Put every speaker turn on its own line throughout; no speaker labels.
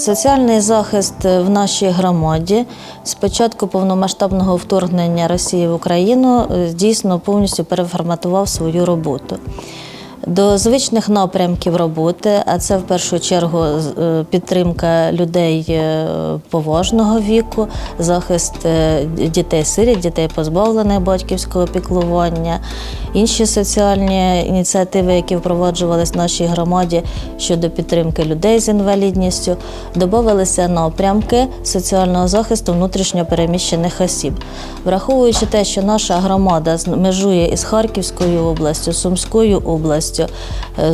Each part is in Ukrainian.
Соціальний захист в нашій громаді з початку повномасштабного вторгнення Росії в Україну е, дійсно повністю переформатував свою роботу. До звичних напрямків роботи, а це в першу чергу е, підтримка людей е, поважного віку, захист е, дітей сиріт, дітей позбавлених батьківського піклування, інші соціальні ініціативи, які впроваджувались в нашій громаді щодо підтримки людей з інвалідністю, додавалися напрямки соціального захисту внутрішньопереміщених осіб. Враховуючи те, що наша громада межує із Харківською областю, Сумською областю, е,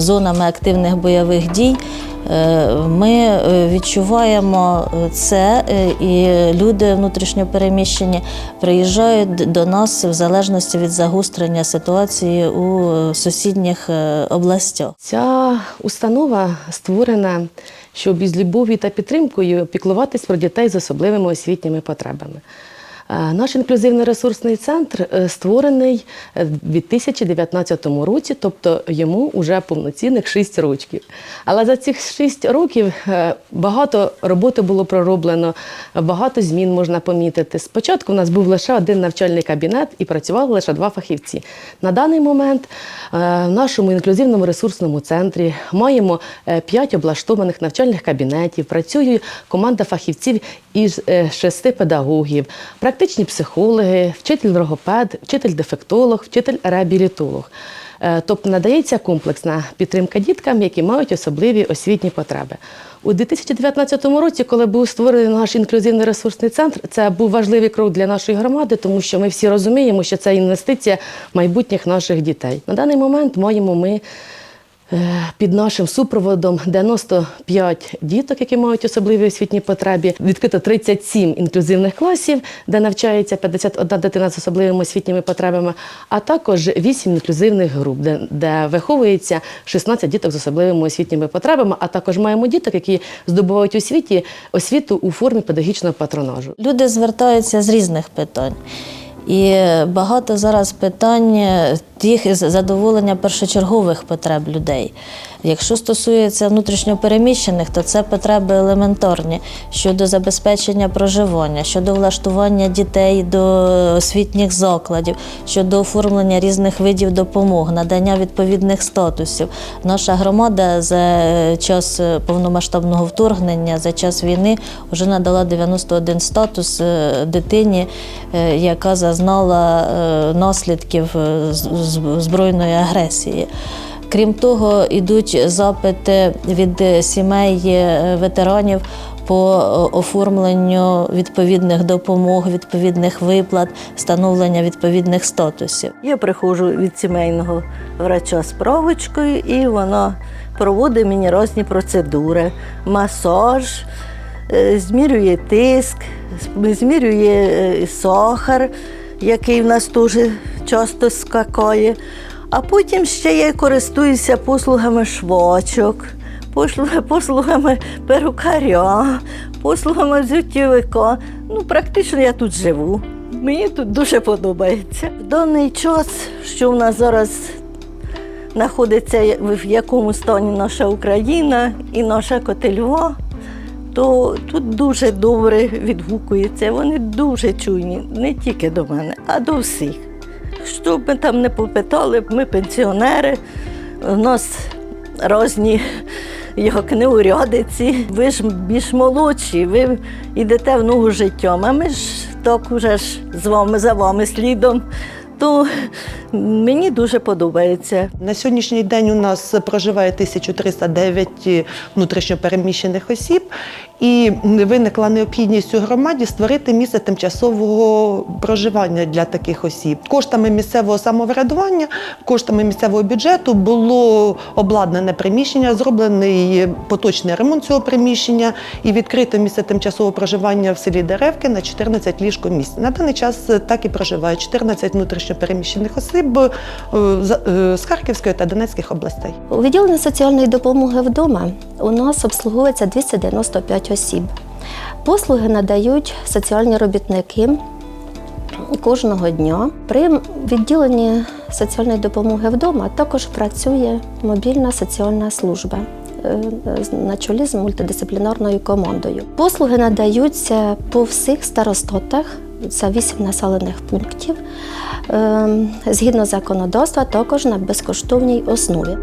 зонами активних бойових дій. е, Ми е, відчуваємо це, і люди внутрішньопереміщені приїжджають до нас в залежності від загострення ситуації у сусідніх областях.
Ця установа створена, щоб із любов'ю та підтримкою піклуватись про дітей з особливими освітніми потребами. Е, Наш інклюзивний ресурсний центр е, створений е, в 2019 році, тобто йому вже повноцінних 6 років. Але за цих 6 років багато роботи було пророблено, багато змін можна помітити. Спочатку у нас був лише один навчальний кабінет і працювали лише два фахівці. На даний момент в нашому інклюзивному ресурсному центрі маємо 5 облаштованих навчальних кабінетів, працює команда фахівців із шести педагогів, практичні психологи, вчитель логопед, вчитель дефектолог, вчитель реабілітолог. Е, Тобто надається комплексна підтримка діткам, які мають особливі освітні потреби. У 2019 році, коли був створений наш інклюзивний ресурсний центр, це був важливий крок для нашої громади, тому що ми всі розуміємо, що це інвестиція майбутніх наших дітей. На даний момент маємо ми під нашим супроводом 95 діток, які мають особливі освітні потреби. Відкрито 37 інклюзивних класів, де навчається 51 дитина з особливими освітніми потребами, а також 8 інклюзивних груп, де, де виховується 16 діток з особливими освітніми потребами, а також маємо діток, які здобувають освіті, освіту у формі педагогічного патронажу.
Люди звертаються з різних питань. І багато зараз питань е, тих задоволення першочергових потреб людей. Якщо стосується внутрішньопереміщених, то це потреби елементарні щодо забезпечення проживання, щодо влаштування дітей до освітніх закладів, щодо оформлення різних видів допомог, надання відповідних статусів. Наша громада за час повномасштабного вторгнення, за час війни вже надала 91 статус е, дитині, е, яка зазнала е, наслідків збройної агресії. Крім того, йдуть запити від сімей е, ветеранів по е, оформленню відповідних допомог, відповідних виплат, встановлення відповідних статусів.
Я приходжу від сімейного врача з справочкою, і вона проводить мені різні процедури: масаж, е, змірює тиск, змірює сахар, який в нас теж часто скакає. А потім ще я користуюся послугами швачок, послуг- послугами перукаря, послугами взуттєвика. Ну, практично я тут живу. Мені тут дуже подобається. В даний час, що в нас зараз знаходиться в якому стані наша Україна і наша Котельва, то тут дуже добре відгукується. Вони дуже чуйні, не тільки до мене, а до всіх. Що б ми там не попитали, ми пенсіонери, у нас різні як неурядиці. Ви ж більш молодші, ви йдете в ногу життям, а ми ж так уже ж з вами за вами слідом. То мені дуже подобається.
На сьогоднішній день у нас проживає 1309 внутрішньопереміщених осіб, і виникла необхідність у громаді створити місце тимчасового проживання для таких осіб. Коштами місцевого самоврядування, коштами місцевого бюджету було обладнане приміщення, зроблений поточний ремонт цього приміщення і відкрите місце тимчасового проживання в селі Деревки на 14 ліжкомісць. На даний час так і проживає 14 внутрішньопереміщених осіб е, е, з Харківської та Донецьких областей.
У відділенні соціальної допомоги вдома у нас обслуговується 295 осіб. Послуги надають соціальні робітники кожного дня. При відділенні соціальної допомоги вдома також працює мобільна соціальна служба. е, на чолі з мультидисциплінарною командою. Послуги надаються по всіх старостатах. Це вісім населених пунктів. Ем, Згідно законодавства, також на безкоштовній основі.